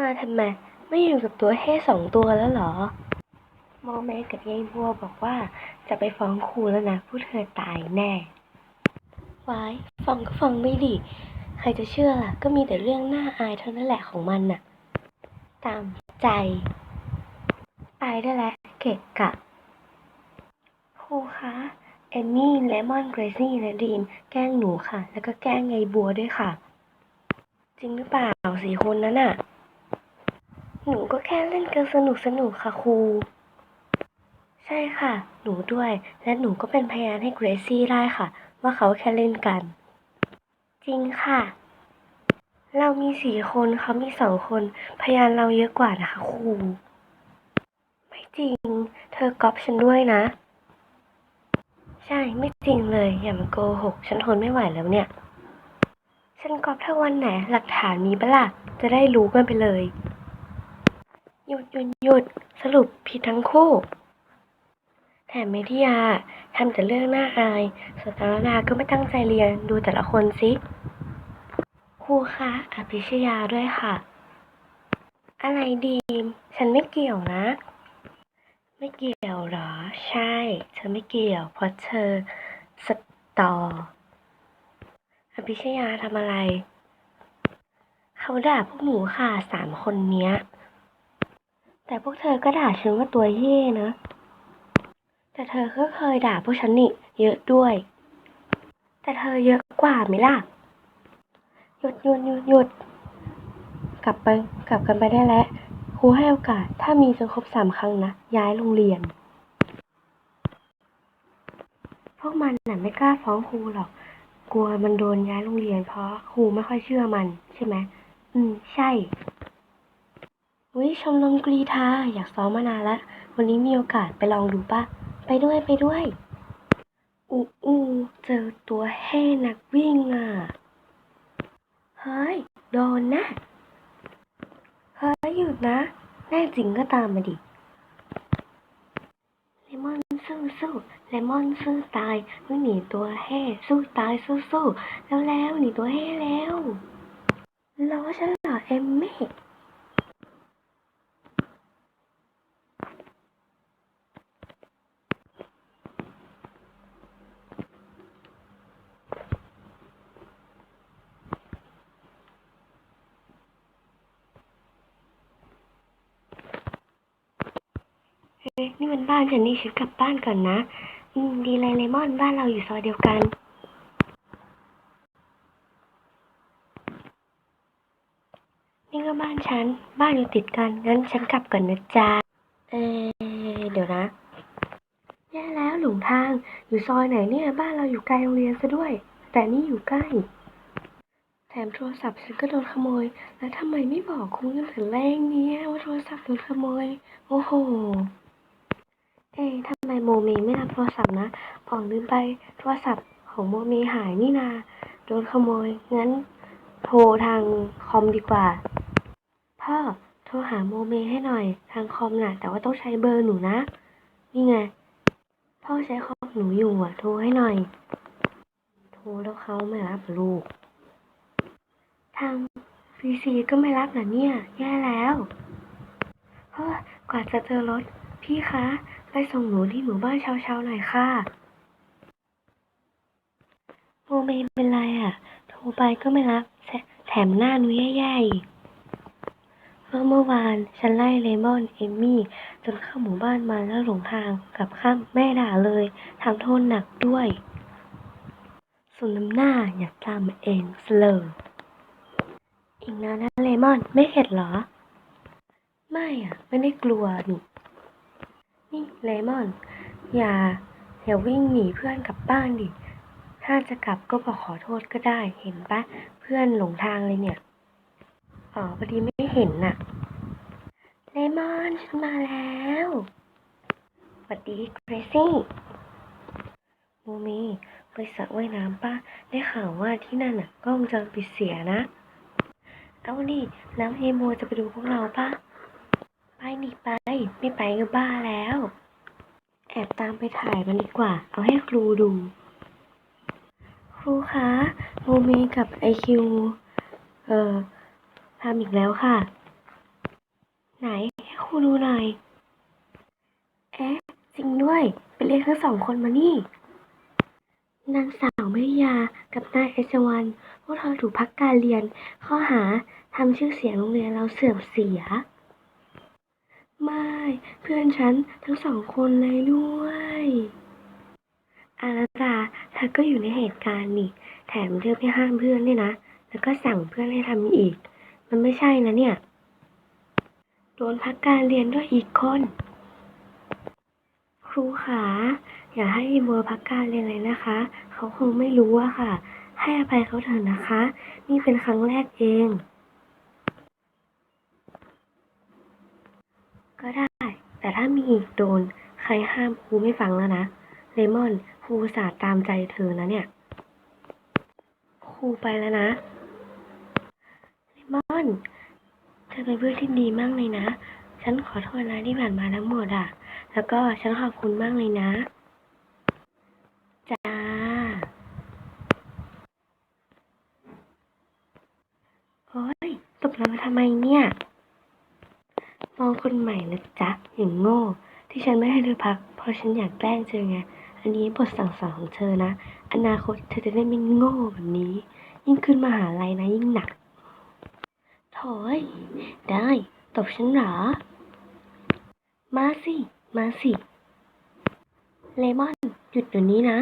มาทำไม ไม่อยู่กับตัวเฮ่สองตัวแล้วเหรอ โมเมกับยายบัวบอกว่าจะไปฟ้องครูแล้วนะผู้เธอตายแน่วายฟังก็ฟังไม่ดี ใครจะเชื่อล่ะ ก็มีแต่เรื่องน่าอายเท่านั้นแหละของมันน่ะ ตามใจ ตายได้แล้วเกะกะครูคะเอมมี่เลมอนเกรซี่และดีมแกล้งหนูค่ะ แล้วก็แกล้งยายบัวด้วยค่ะ จริงหรือเปล่าสี่คนนั้นน่ะ หนูก็แค่เล่นกันสนุกสนุกค่ะครู ใช่ค่ะ หนูด้วย และหนูก็เป็นพยานให้เกรซี่ได้ค่ะ ว่าเขาแค่เล่นกัน จริงค่ะ เรามีสี่คนเขามีสองคน พยานเราเยอะกว่านะคะครู ไม่จริง เธอก๊อปฉันด้วยนะ ใช่ไม่จริงเลย อย่ามาโกหก ฉันทนไม่ไหวแล้วเนี่ย ฉันก๊อปเธอวันไหนหลักฐานมีปะล่ะจะได้รู้กันไปเลย หยุดหยุดหยุดสรุปผิดทั้งคู่ แถมเมธิยาทำแต่เรื่องน่าอายส่วนตาลดาก็ไม่ตั้งใจเรียนดูแต่ละคนสิครูคะอภิชยาด้วยค่ะ อะไรดีม ฉันไม่เกี่ยวนะ ไม่เกี่ยวหรอ ใช่ เธอไม่เกี่ยว เพราะเธอสตออภิชยาทำอะไร เขาด่าพวกหนูค่ะสามคนเนี้ย แต่พวกเธอก็ด่าฉันว่าตัวเย่นะ แต่เธอก็เคยด่าพวกฉันนี่เยอะด้วย แต่เธอเยอะกว่าไหมล่ะ หยุดหยุดหยุดหยุด กลับไปกลับกันไปได้แล้ว ครูให้โอกาสถ้ามีจนครบสามครั้งนะ ย้ายโรงเรียน พวกมันน่ะไม่กล้าฟ้องครูหรอก กลัวมันโดนย้ายโรงเรียนเพราะครูไม่ค่อยเชื่อมันใช่ไหม อืม ใช่ วิชมรมกรีธาอยากซ้อมมานานละ วันนี้มีโอกาสไปลองดูปะไปด้วยไปด้วย อูอูเจอตัวแห่นักวิ่งอะ เฮ้ย โดนนะ เฮ้ย หยุดนะ แน่จริงก็ตามมาดิ เลมอนสู้สู้เลมอนสู้ตายวิ่งหนีตัวแห่สู้ตายสู้สู้แล้วแล้วหนีตัวแห่แล้วล้อฉันเหรอเอมมี่ นี่มันบ้านฉันนี่ฉันกลับบ้านก่อนนะ อืม ดีเลยเลมอนบ้านเราอยู่ซอยเดียวกันนี่ก็บ้านฉัน บ้านอยู่ติดกัน งั้นฉันกลับก่อนนะจ๊ะ เอ๊ะเดี๋ยวนะแย่แล้วหลงทาง อยู่ซอยไหนเนี่ย บ้านเราอยู่ไกลโรงเรียนซะด้วย แต่นี่อยู่ใกล้ แถมโทรศัพท์ฉันก็โดนขโมย แล้วทำไมไม่บอกครูตั้งแต่แรกเนี่ยว่าโทรศัพท์โดนขโมย โอ้โห เอ๊ะทำไมโมเมไม่รับโทรศัพท์นะอ๋องลืมไปโทรศัพท์ของโมเมหายนี่นา โดนขโมย งั้นโทรทางคอมดีกว่า พ่อ โทรหาโมเมให้หน่อย ทางคอมน่ะ แต่ว่าต้องใช้เบอร์หนูนะ นี่ไง พ่อใช้คอมหนูอยู่อะ โทรให้หน่อย โทรแล้วเขาไม่รับลูก ทางฟีซีก็ไม่รับเหรอเนี่ย แย่แล้ว เฮ้ยกว่าจะเจอรถ พี่คะ ไปส่งหนูที่หมู่บ้านเช้าๆหน่อยค่ะโมเมเป็นไรอะ โทรไปก็ไม่รับ แถมหน้าหนูแย่ๆอีกเพราะเมื่อวานฉันไล่เลมอนเอมมี่ จนเข้าหมู่บ้านมาแล้วหลงทางกลับข้ามแม่ด่าเลยทำโทษหนักด้วยส่วนน้ำหน้าอยากตามาเองสเลออีกนานนะเลมอนไม่เข็ดเหรอ ไม่อะ ไม่ได้กลัวนี่ นี่เลมอน อย่าอย่าวิ่งหนีเพื่อนกลับบ้านดิ ถ้าจะกลับก็บอกขอโทษก็ได้ เห็นปะเพื่อนหลงทางเลยเนี่ย อ๋อพอดีไม่เห็นน่ะ เลมอนฉันมาแล้วสวัสดีเกรซี่โมมีไปสระว่ายน้ำป้าได้ข่าวว่าที่นั่นน่ะกล้องจรปิดเสียนะ เอาดิแล้วเฮโมจะไปดูพวกเราปะ ไปดิไป ไม่ไปก็บ้าแล้ว แอบตามไปถ่ายมันดีกว่า เอาให้ครูดู ครูคะโมเมกับไอคิวเอ่อทำอีกแล้วค่ะ ไหนให้ครูดูหน่อยเอ๊ะจริงด้วย ไปเรียกทั้งสองคนมานี่ นางสาวเมยากับนายเอชวันพวกเธอถูกพักการเรียน ข้อหาทำชื่อเสียงโรงเรียนเราเสื่อมเสีย ไม่ เพื่อนฉันทั้งสองคนเลยด้วยอาราดาเธอก็อยู่ในเหตุการณ์นี่ แถมเลือกไม่ห้ามเพื่อนด้วยนะ แล้วก็สั่งเพื่อนให้ทำอีก มันไม่ใช่นะเนี่ย โดนพักการเรียนด้วยอีกคน ครูขาอย่าให้บัวพักการเรียนเลยนะคะ เขาคงไม่รู้อะค่ะ ให้อภัยเขาเถอะนะคะ นี่เป็นครั้งแรกเอง ก็ได้ แต่ถ้ามีอีกโดน ใครห้ามครูไม่ฟังแล้วนะ เลมอนครูสาห์ตามใจเธอนะเนี่ย ครูไปแล้วนะ เลมอน เธอเป็นเพื่อนที่ดีมากเลยนะ ฉันขอโทษนะที่ผ่านมาทั้งหมดอะแล้วก็ฉันขอบคุณมากเลยนะ จ้า โอ๊ยตกลงมาทำไมเนี่ย มองคนใหม่นะจ๊ะอย่างโง่ ที่ฉันไม่ให้เธอพัก เพราะฉันอยากแกล้งเธอไง อันนี้บทสั่งสอนของเธอนะ อนาคตเธอจะได้ไม่โง่แบบนี้ ยิ่งขึ้นมหาลัยนะยิ่งหนักโถยได้ตบฉันเหรอ มาสิ มาสิ เลมอน หยุดเดี๋ยวนี้นะ